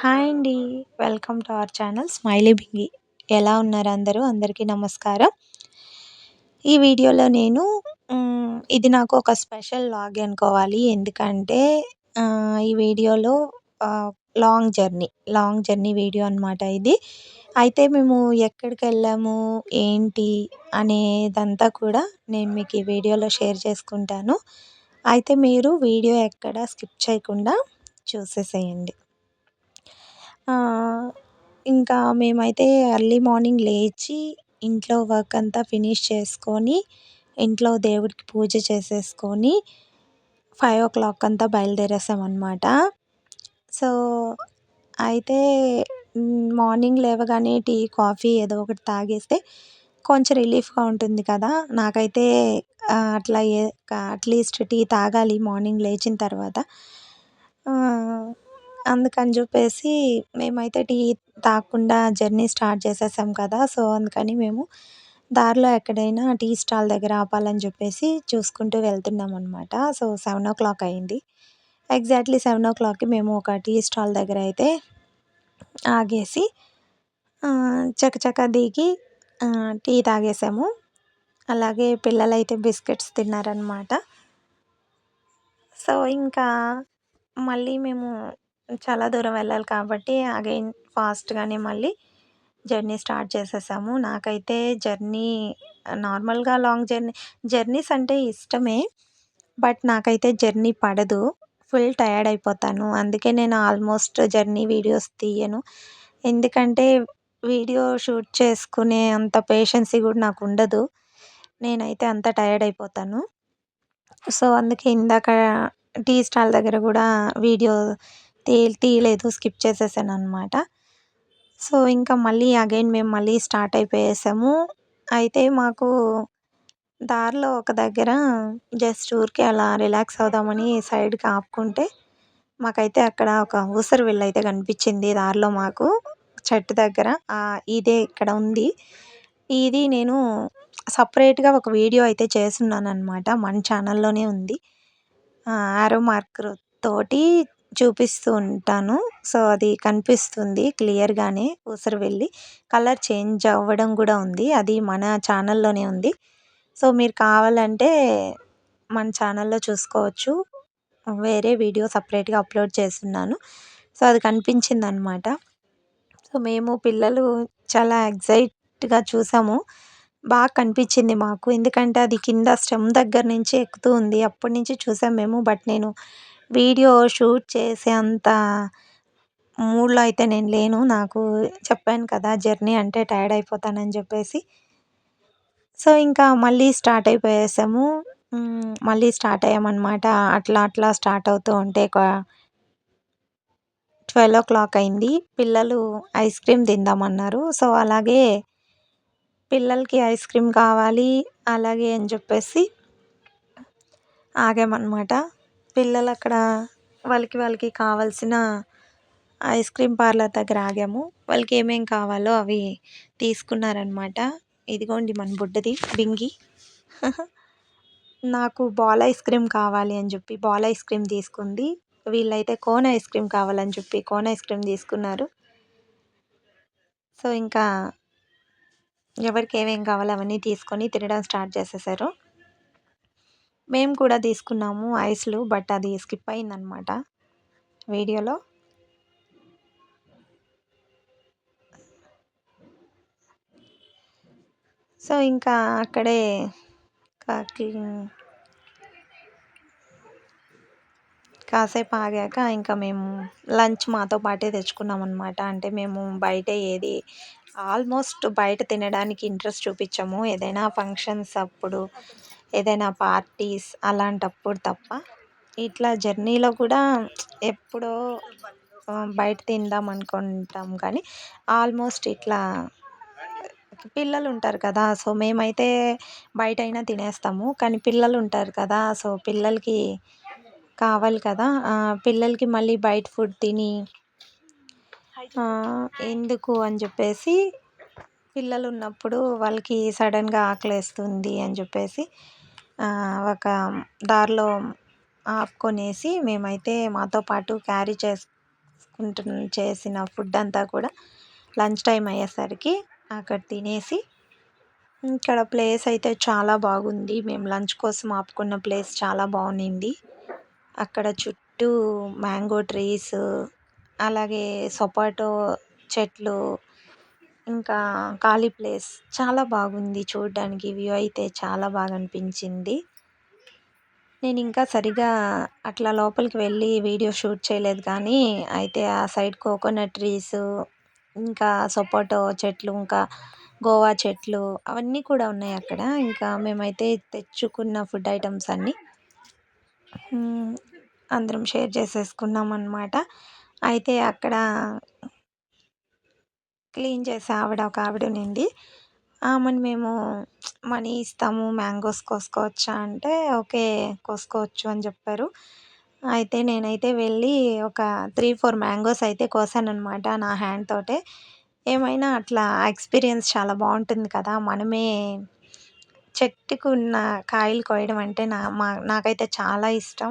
Hi అండి. Welcome to our channel smiley Bingi. ఎలా ఉన్నారు అందరూ? అందరికీ నమస్కారం. ఈ వీడియోలో నేను ఇది నాకు ఒక స్పెషల్ లాగ్ అనుకోవాలి. ఎందుకంటే ఈ వీడియోలో long journey, long journey video అనమాట ఇది. అయితే మేము ఎక్కడికెళ్ళాము, ఏంటి అనేదంతా కూడా నేను మీకు ఈ వీడియోలో షేర్ చేసుకుంటాను. అయితే మీరు వీడియో ఎక్కడ స్కిప్ చేయకుండా చూసేసేయండి. ఇంకా మేమైతే ఎర్లీ మార్నింగ్ లేచి ఇంట్లో వర్క్ అంతా ఫినిష్ చేసుకొని, ఇంట్లో దేవుడికి పూజ చేసేసుకొని, 5:00 అంతా బయలుదేరేసామనమాట. సో, అయితే మార్నింగ్ లేవగానే టీ, కాఫీ ఏదో ఒకటి తాగేస్తే కొంచెం రిలీఫ్‌గా ఉంటుంది కదా! నాకైతే అట్లా ఏ అట్‌లీస్ట్ టీ తాగాలి మార్నింగ్ లేచిన తర్వాత. అందుకని చెప్పేసి మేమైతే టీ తాగకుండా జర్నీ స్టార్ట్ చేసేసాం కదా! సో, అందుకని మేము దారిలో ఎక్కడైనా టీ స్టాల్ దగ్గర ఆపాలని చెప్పేసి చూసుకుంటూ వెళ్తున్నాం అనమాట సో, 7:00 అయింది. ఎగ్జాక్ట్‌లీ 7:00కి మేము ఒక టీ స్టాల్ దగ్గర అయితే ఆగేసి చకచక దిగి టీ తాగేసాము. అలాగే పిల్లలైతే బిస్కెట్స్ తిన్నారనమాట. సో, ఇంకా మళ్ళీ మేము చాలా దూరం వెళ్ళాలి కాబట్టి అగైన్ ఫాస్ట్‌గానే మళ్ళీ జర్నీ స్టార్ట్ చేసేసాము. నాకైతే జర్నీ నార్మల్‌గా లాంగ్ జర్నీ జర్నీస్ అంటే ఇష్టమే. బట్ నాకైతే జర్నీ పడదు. ఫుల్ టయర్డ్ అయిపోతాను. అందుకే నేను ఆల్మోస్ట్ జర్నీ వీడియోస్ తీయను. ఎందుకంటే వీడియో షూట్ చేసుకునే అంత పేషెన్సీ కూడా నాకు ఉండదు నేనైతే అంత టయర్డ్ అయిపోతాను. సో, అందుకే ఇందాక టీ స్టాల్ దగ్గర కూడా వీడియో తీ తీయలేదు. స్కిప్ చేసేసాను అనమాట సో, ఇంకా మళ్ళీ అగైన్ మేము మళ్ళీ స్టార్ట్ అయిపోయేసాము. అయితే మాకు దారిలో ఒక దగ్గర జస్ట్ ఊరికే అలా రిలాక్స్ అవుదామని సైడ్‌కి ఆపుకుంటే, మాకైతే అక్కడ ఒక ఊసరవెల్లి అయితే కనిపించింది దారిలో మాకు. చెట్టు దగ్గర. ఇదే ఇక్కడ ఉంది. ఇది నేను సపరేట్గా ఒక వీడియో అయితే చేసున్నాననమాట. మన ఛానల్‌లోనే ఉంది. యారో మార్కర్ తోటి చూపిస్తూ ఉంటాను. సో, అది కనిపిస్తుంది క్లియర్‌గానే ఊసరవెల్లి. కలర్ చేంజ్ అవ్వడం కూడా ఉంది. అది మన ఛానల్‌లోనే ఉంది. సో, మీరు కావాలంటే మన ఛానల్‌లో చూసుకోవచ్చు. వేరే వీడియో సపరేట్గా అప్లోడ్ చేస్తున్నాను సో, అది కనిపించింది అనమాట సో, మేము పిల్లలు చాలా ఎక్సైట్‌గా చూసాము. బాగా కనిపించింది మాకు. ఎందుకంటే అది కింద స్టెమ్ దగ్గర నుంచి ఎక్కుతూ ఉంది. అప్పటి నుంచి చూసాం మేము. బట్ నేను వీడియో షూట్ చేసే అంత మూడ్‌లో అయితే నేను లేను. నాకు చెప్పాను కదా! జర్నీ అంటే టైర్డ్ అయిపోతానని చెప్పేసి. సో, ఇంకా మళ్ళీ స్టార్ట్ అయిపోయేసాము. మళ్ళీ స్టార్ట్ అయ్యామనమాట. అట్లా అట్లా స్టార్ట్ అవుతూ ఉంటే ఒక 12:00 అయింది. పిల్లలు ఐస్ క్రీమ్ తిందామన్నారు. సో, అలాగే పిల్లలకి ఐస్ క్రీమ్ కావాలి అలాగే అని చెప్పేసి ఆగామనమాట. పిల్లలు అక్కడ వాళ్ళకి వాళ్ళకి కావాల్సిన ఐస్ క్రీమ్ పార్లర్ దగ్గర ఆగాము. వాళ్ళకి ఏమేం కావాలో అవి తీసుకున్నారనమాట. ఇదిగోండి మన బుడ్డది బింగి. నాకు బాల్ ఐస్ క్రీమ్ కావాలి అని చెప్పి బాల్ ఐస్ క్రీమ్ తీసుకుంది. వీళ్ళైతే కోన్ ఐస్ క్రీమ్ కావాలని చెప్పి కోన్ ఐస్ క్రీమ్ తీసుకున్నారు. సో, ఇంకా ఎవరికి ఏమేం కావాలో అవన్నీ తీసుకొని తినడం స్టార్ట్ చేసేసారు. మేము కూడా తీసుకున్నాము ఐస్‌లు. బట్ అది స్కిప్ అయిందనమాట వీడియోలో. సో, ఇంకా అక్కడే కాకి కాసేపు ఆగాక ఇంకా మేము లంచ్ మాతో పాటే తెచ్చుకున్నాం అనమాట అంటే మేము బయట ఏది ఆల్మోస్ట్ బయట తినడానికి ఇంట్రెస్ట్ చూపించము. ఏదైనా ఫంక్షన్స్ అప్పుడు, ఏదైనా పార్టీస్ అలాంటప్పుడు తప్ప. ఇట్లా జర్నీలో కూడా ఎప్పుడో బయట తిందాం అనుకుంటాం కానీ ఆల్మోస్ట్ ఇట్లా పిల్లలు ఉంటారు కదా! సో, మేమైతే బయట అయినా తినేస్తాము. కానీ పిల్లలు ఉంటారు కదా! సో, పిల్లలకి కావాలి కదా! పిల్లలకి మళ్ళీ బయట ఫుడ్ తిని ఎందుకు అని చెప్పేసి పిల్లలు ఉన్నప్పుడు వాళ్ళకి సడన్‌గా ఆకలేస్తుంది అని చెప్పేసి ఒక దారిలో ఆపుకొనేసి మేమైతే మాతో పాటు క్యారీ చేసుకుంటు చేసిన ఫుడ్ అంతా కూడా లంచ్ టైం అయ్యేసరికి అక్కడ తినేసి ఇక్కడ ప్లేస్ అయితే చాలా బాగుంది. మేము లంచ్ కోసం ఆపుకున్న ప్లేస్ చాలా బాగుంది అక్కడ చుట్టూ మ్యాంగో ట్రీస్ అలాగే సపోటో చెట్లు ఇంకా ఖాళీ ప్లేస్ చాలా బాగుంది చూడడానికి వ్యూ అయితే చాలా బాగా అనిపించింది. నేను ఇంకా సరిగా అట్లా లోపలికి వెళ్ళి వీడియో షూట్ చేయలేదు కానీ అయితే ఆ సైడ్ కోకోనట్ ట్రీస్ ఇంకా సపోటో చెట్లు ఇంకా గోవా చెట్లు అవన్నీ కూడా ఉన్నాయి అక్కడ. ఇంకా మేమైతే తెచ్చుకున్న ఫుడ్ ఐటమ్స్ అన్నీ అందరం షేర్ చేసేసుకున్నాం అన్నమాట అయితే అక్కడ క్లీన్ చేసే ఆవిడ ఒక ఆవిడ ఉండింది. ఆమెను మేము మనీ ఇస్తాము మ్యాంగోస్ కోసుకోవచ్చా అంటే ఓకే కోసుకోవచ్చు అని చెప్పారు. అయితే నేనైతే వెళ్ళి ఒక త్రీ ఫోర్ మ్యాంగోస్ అయితే కోసానమాట నా హ్యాండ్ తోటే. ఏమైనా అట్లా ఎక్స్పీరియన్స్ చాలా బాగుంటుంది కదా మనమే చెట్టుకున్న కాయలు కోయడం అంటే నా మా నాకైతే చాలా ఇష్టం.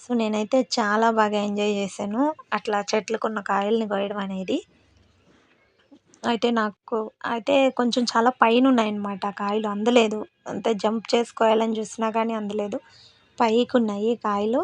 సో నేనైతే చాలా బాగా ఎంజాయ్ చేశాను. అట్లా చెట్లకున్న కాయల్ని కోయడం అనేది. అయితే నాకు అయితే కొంచెం చాలా పైన ఉన్నాయన్నమాట కాయలు. అందలేదు. అంతే జంప్ చేసుకోవాలని చూసినా కానీ అందలేదు. పైకి ఉన్నాయి కాయలు.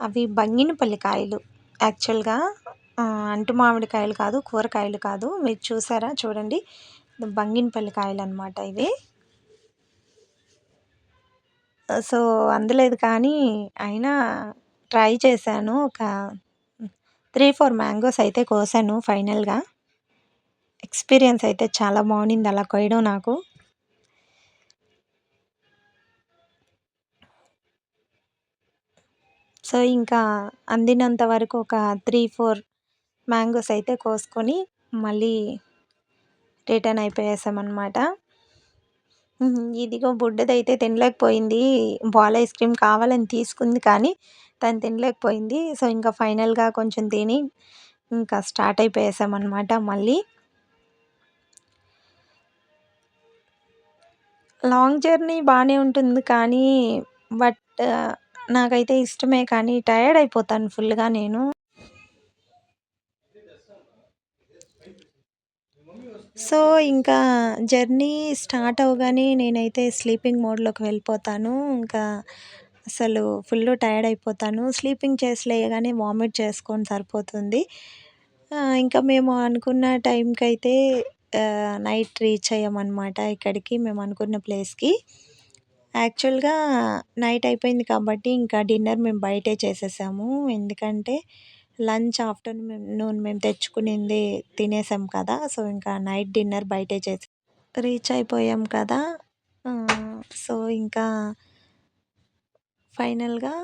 అవి బంగినపల్లి కాయలు. యాక్చువల్గా అంటు మామిడికాయలు కాదు కూరకాయలు కాదు. మీరు చూసారా? చూడండి. బంగినపల్లి కాయలు అనమాట ఇవి. సో అందలేదు కానీ అయినా ట్రై చేశాను. ఒక త్రీ ఫోర్ మ్యాంగోస్ అయితే కోసాను ఫైనల్గా. ఎక్స్పీరియన్స్ అయితే చాలా బాగుంది అలా కోయడం నాకు. సో ఇంకా అందినంత వరకు ఒక త్రీ ఫోర్ మ్యాంగోస్ అయితే కోసుకొని మళ్ళీ రిటర్న్ అయిపోయేసామన్నమాట. ఇదిగో బుడ్డదైతే తినలేకపోయింది. బాల్ ఐస్ క్రీమ్ కావాలని తీసుకుంది కానీ తను తినలేకపోయింది. సో ఇంకా ఫైనల్గా కొంచెం తిని ఇంకా స్టార్ట్ అయిపోయేసామన్నమాట మళ్ళీ. లాంగ్ జర్నీ బాగానే ఉంటుంది కానీ బట్ నాకైతే ఇష్టమే కానీ టయర్డ్ అయిపోతాను ఫుల్గా నేను. సో ఇంకా జర్నీ స్టార్ట్ అవగానే నేనైతే స్లీపింగ్ మోడ్లోకి వెళ్ళిపోతాను. ఇంకా అసలు ఫుల్ టైర్డ్ అయిపోతాను. స్లీపింగ్ చేసి లేయగానే వామిట్ చేసుకొని సరిపోతుంది. ఇంకా మేము అనుకున్న టైంకి అయితే నైట్ రీచ్ అయ్యామన్నమాట ఇక్కడికి మేము అనుకున్న ప్లేస్కి. యాక్చువల్గా నైట్ అయిపోయింది కాబట్టి ఇంకా డిన్నర్ మేము బయటే చేసేసాము. ఎందుకంటే లంచ్ ఆఫ్టర్నూన్ మేము తెచ్చుకునింది తినేసాం కదా. సో ఇంకా నైట్ డిన్నర్ బయటే చేసి రీచ్ అయిపోయాం కదా. సో ఇంకా ఫైనల్గా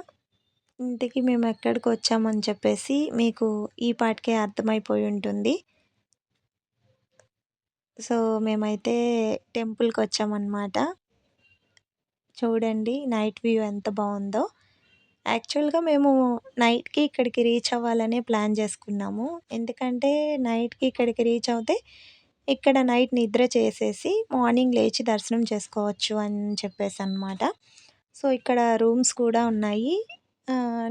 ఇంటికి మేము ఎక్కడికి వచ్చామని చెప్పేసి మీకు ఈ పాటికే అర్థమైపోయి ఉంటుంది. సో మేమైతే టెంపుల్కి వచ్చామన్నమాట. చూడండి నైట్ వ్యూ ఎంత బాగుందో. యాక్చువల్గా మేము నైట్కి ఇక్కడికి రీచ్ అవ్వాలనే ప్లాన్ చేసుకున్నాము. ఎందుకంటే నైట్కి ఇక్కడికి రీచ్ అవుతే ఇక్కడ నైట్ నిద్ర చేసేసి మార్నింగ్ లేచి దర్శనం చేసుకోవచ్చు అని చెప్పేసి అనమాట సో ఇక్కడ రూమ్స్ కూడా ఉన్నాయి.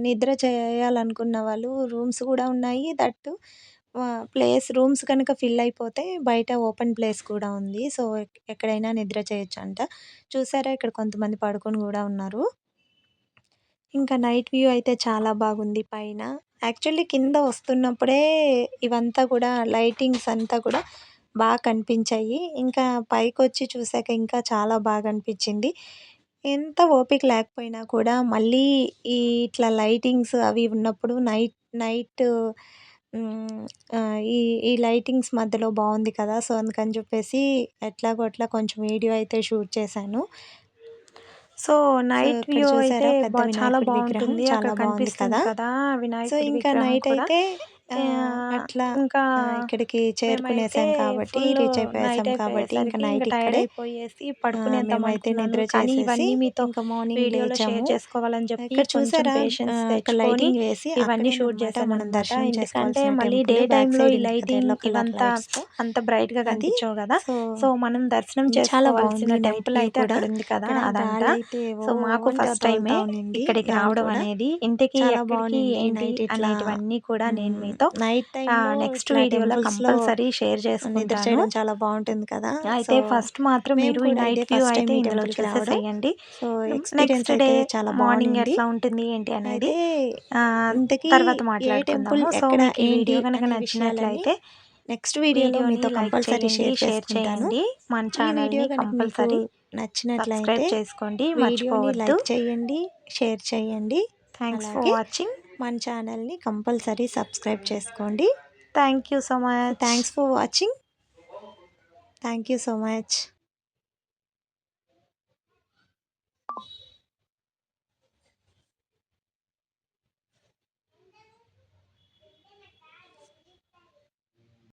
నిద్ర చేయాలనుకున్న వాళ్ళు రూమ్స్ కూడా ఉన్నాయి. దట్టు ప్లేస్ రూమ్స్ కనుక ఫిల్ అయిపోతే బయట ఓపెన్ ప్లేస్ కూడా ఉంది. సో ఎక్కడైనా నిద్ర చేయొచ్చు అంట చూసారా? ఇక్కడ కొంతమంది పడుకొని కూడా ఉన్నారు. ఇంకా నైట్ వ్యూ అయితే చాలా బాగుంది పైన. యాక్చువల్లీ కింద వస్తున్నప్పుడే ఇవంతా కూడా లైటింగ్స్ అంతా కూడా బాగా కనిపించాయి. ఇంకా పైకి వచ్చి చూసాక ఇంకా చాలా బాగా అనిపించింది. ఎంత ఓపిక లేకపోయినా కూడా మళ్ళీ ఈ ఇట్లా లైటింగ్స్ అవి ఉన్నప్పుడు నైట్ నైట్ ఈ ఈ లైటింగ్స్ మధ్యలో బాగుంది కదా. సో అందుకని చెప్పేసి ఎట్లాగో అట్లా కొంచెం వీడియో అయితే షూట్ చేశాను. సో నైట్ వ్యూ అయితే చాలా బాగుంటుంది. అక్కడ కనిపిస్తుంది కదా సో ఇంకా నైట్ అయితే అట్లా. ఇంకా ఇక్కడికి చేరుకునేసాం కాబట్టి రీచ్ అయిపోయాం కాబట్టి ఇంకా నైట్ ఇక్కడే. పోయేసి పడుకునేంత అయితే నిద్ర కానీ ఇవన్నీ మీతో ఇంకా మార్నింగ్ వీడియోలో షేర్ చేసుకోవాలని చెప్పి ఇక్కడ చూసారా? లైటింగ్ వేసి ఇవన్నీ షూట్ చేసాం మనం దర్శనం ఎందుకంటే మళ్ళీ డే టైంలో ఈ లైటింగ్ ఇవంతా అంత బ్రైట్గా కనిపించవు కదా. సో మనం దర్శనం చేసుకోవాల్సిన టెంపుల్ అయితే అక్కడ ఉంది కదా అదంతా. సో మాకు ఫస్ట్ టైమే ఇక్కడికి రావడం అనేది ఇంటికి ఎక్కడికి ఏంటి అనేటివన్నీ కూడా నేను టైంతో నైట్ నెక్స్ట్ వీడియోలో కంపల్సరీ షేర్ చేసుకుంటాను. చేయడం చాలా బాగుంటుంది కదా. అయితే ఫస్ట్ మాత్రం మీరు నైట్ వ్యూ అయితే ఇందులో. చూసేసేయండి సో నెక్స్ట్ డే చాలా మార్నింగ్ ఎట్లా ఉంటుంది ఏంటి అనేది తర్వాత మాట్లాడుకుందాము. సో మీకు ఈ వీడియో కనుక నచ్చినట్లయితే నెక్స్ట్ వీడియోలో మీతో కంపల్సరీ షేర్ షేర్ చేయండి మన మీకు కంపల్సరీ నచ్చినట్లయితే చేసుకోండి మర్చిపోవద్దు. లైక్ చేయండి షేర్ చేయండి. థ్యాంక్స్ ఫర్ వాచింగ్ మన ఛానల్ని కంపల్సరీ సబ్స్క్రైబ్ చేసుకోండి. Thank you so much thanks for watching thank you so much